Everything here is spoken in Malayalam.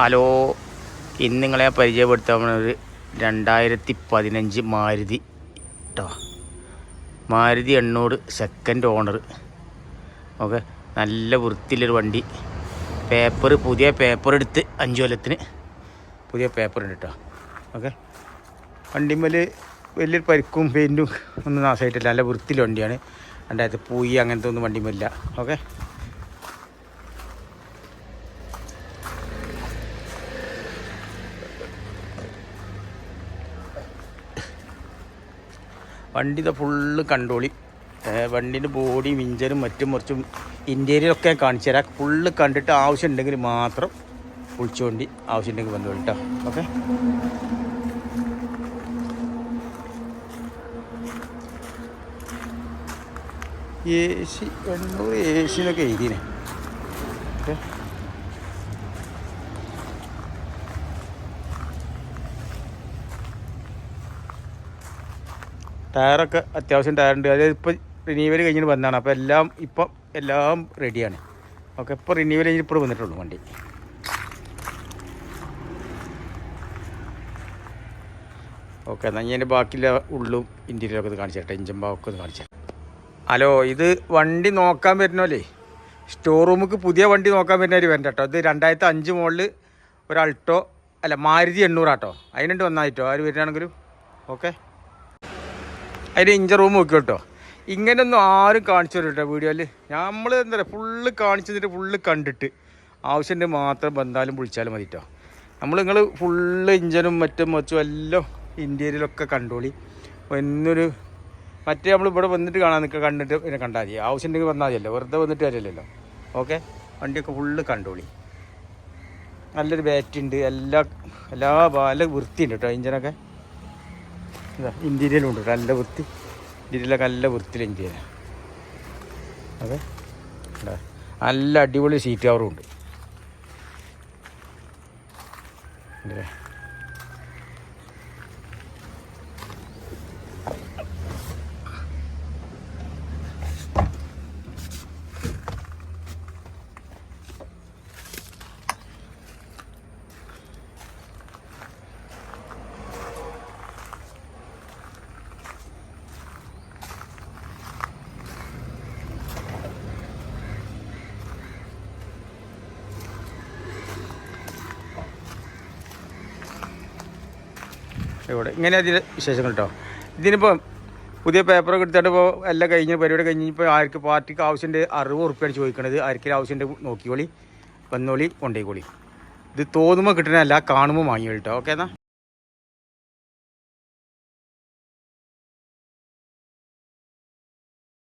ഹലോ ഇന്ന് നിങ്ങളെ പരിചയപ്പെടുത്താൻ ഒരു രണ്ടായിരത്തി പതിനഞ്ച് മാരുതി കേട്ടോ മാരുതി എണ്ണൂറ് സെക്കൻഡ് ഓണർ ഓക്കെ നല്ല വൃത്തിയിലൊരു വണ്ടി. പേപ്പർ പുതിയ പേപ്പർ എടുത്ത് അഞ്ച് കൊല്ലത്തിന് പുതിയ പേപ്പർ ഉണ്ട് കേട്ടോ ഓക്കെ വണ്ടിമേൽ വലിയൊരു പരിക്കും പെയിന്റും ഒന്നും നാശമായിട്ടില്ല നല്ല വൃത്തിയിലെ വണ്ടിയാണ്. രണ്ടായിരത്തി പൂയി അങ്ങനത്തെ ഒന്നും വണ്ടിമ്മല്ല ഓക്കെ വണ്ടി ഇത് ഫുള്ള് കണ്ടോളി വണ്ടീന്റെ ബോഡി ഇഞ്ചനും മറ്റും മറിച്ചും ഇന്റീരിയറൊക്കെ കാണിച്ചു തരാം. ഫുള്ള് കണ്ടിട്ട് ആവശ്യം ഉണ്ടെങ്കിൽ മാത്രം വിളിച്ചുകൊണ്ട് ആവശ്യമുണ്ടെങ്കിൽ വന്നു കേട്ടോ ഓക്കെ എ സി എണ്ണൂറ് എ സിന്നൊക്കെ എഴുതിയേ ഓക്കെ ടയറൊക്കെ അത്യാവശ്യം ടയറുണ്ട്. അതായത് ഇപ്പോൾ റിന്യൂവൽ കഴിഞ്ഞിട്ട് വന്നതാണ്. അപ്പോൾ എല്ലാം ഇപ്പം എല്ലാം റെഡിയാണ് ഓക്കെ ഇപ്പോൾ റിന്യൂവൽ കഴിഞ്ഞിട്ട് ഇപ്പോൾ വന്നിട്ടുള്ളൂ വണ്ടി. ഓക്കെ എന്നാൽ ഞാൻ ബാക്കിയുള്ള ഉള്ളും ഇന്റീരിയറൊക്കെ ഒന്ന് കാണിച്ചേട്ടെ ഇഞ്ചൻ ഭാഗമൊക്കെ ഒന്ന് കാണിച്ചു ഹലോ ഇത് വണ്ടി നോക്കാൻ വരുന്നല്ലേ സ്റ്റോർ റൂമുക്ക് പുതിയ വണ്ടി നോക്കാൻ വരുന്നവർ വരണ്ട കേട്ടോ ഇത് രണ്ടായിരത്തി അഞ്ച് മുകളിൽ ഒരു അൾട്ടോ അല്ല മാരുതി എണ്ണൂറാട്ടോ. അതിനുണ്ട് വന്നായിട്ടോ ആര് വരികയാണെങ്കിലും ഓക്കെ. അതിന്റെ ഇഞ്ചർ റൂം നോക്കി കേട്ടോ. ഇങ്ങനെയൊന്നും ആരും കാണിച്ചു തരും കേട്ടോ വീഡിയോയിൽ നമ്മൾ എന്താ പറയുക ഫുള്ള് കാണിച്ചു തന്നിട്ട് ഫുള്ള് കണ്ടിട്ട് ആവശ്യമുണ്ട് മാത്രം ബന്ധാലും വിളിച്ചാലും മതി കേട്ടോ. നമ്മൾ നിങ്ങൾ ഫുള്ള് ഇഞ്ചനും മറ്റും മച്ചും എല്ലാം ഇന്റീരിയലൊക്കെ കണ്ടോളി. എന്നൊരു മറ്റേ നമ്മൾ ഇവിടെ വന്നിട്ട് കാണാൻ നിൽക്കുക കണ്ടിട്ട് പിന്നെ കണ്ടാൽ മതി. ആവശ്യമുണ്ടെങ്കിൽ വന്നാൽ മതിയല്ലോ. വെറുതെ വന്നിട്ട് കാര്യമല്ലല്ലോ. ഓക്കെ വണ്ടിയൊക്കെ ഫുള്ള് കണ്ടോളി. നല്ലൊരു ബാറ്റുണ്ട് എല്ലാ എല്ലാ നല്ല വൃത്തിയുണ്ട് കേട്ടോ ഇഞ്ചനൊക്കെ. ഇതാ ഇന്റീരിയലുണ്ട് നല്ല വൃത്തി. ഇന്റീരിയലൊക്കെ നല്ല വൃത്തിയിൽ ഇന്റീരിയൽ അതെ നല്ല അടിപൊളി സീറ്റ് കവറും ഉണ്ട്. ഇല്ലേ? ഇവിടെ. ഇങ്ങനെ അതിന്റെ വിശേഷങ്ങൾ കേട്ടോ ഇതിനിപ്പോൾ പുതിയ പേപ്പറൊക്കെ എടുത്തിട്ട് ഇപ്പോൾ എല്ലാം കഴിഞ്ഞ് പരിപാടി കഴിഞ്ഞപ്പോൾ ആർക്ക് പാർട്ടിക്ക് ആവശ്യമുണ്ട് അറുപത് ഉറുപ്പിയാണ് ചോദിക്കണത്. ആർക്കും ആവശ്യമുണ്ട് നോക്കിക്കോളി. വന്നോളി കൊണ്ടേക്കോളി ഇത് തോന്നുമ്പോൾ കിട്ടണല്ല കാണുമ്പോൾ വാങ്ങിയോളി കേട്ടോ ഓക്കെ എന്നാൽ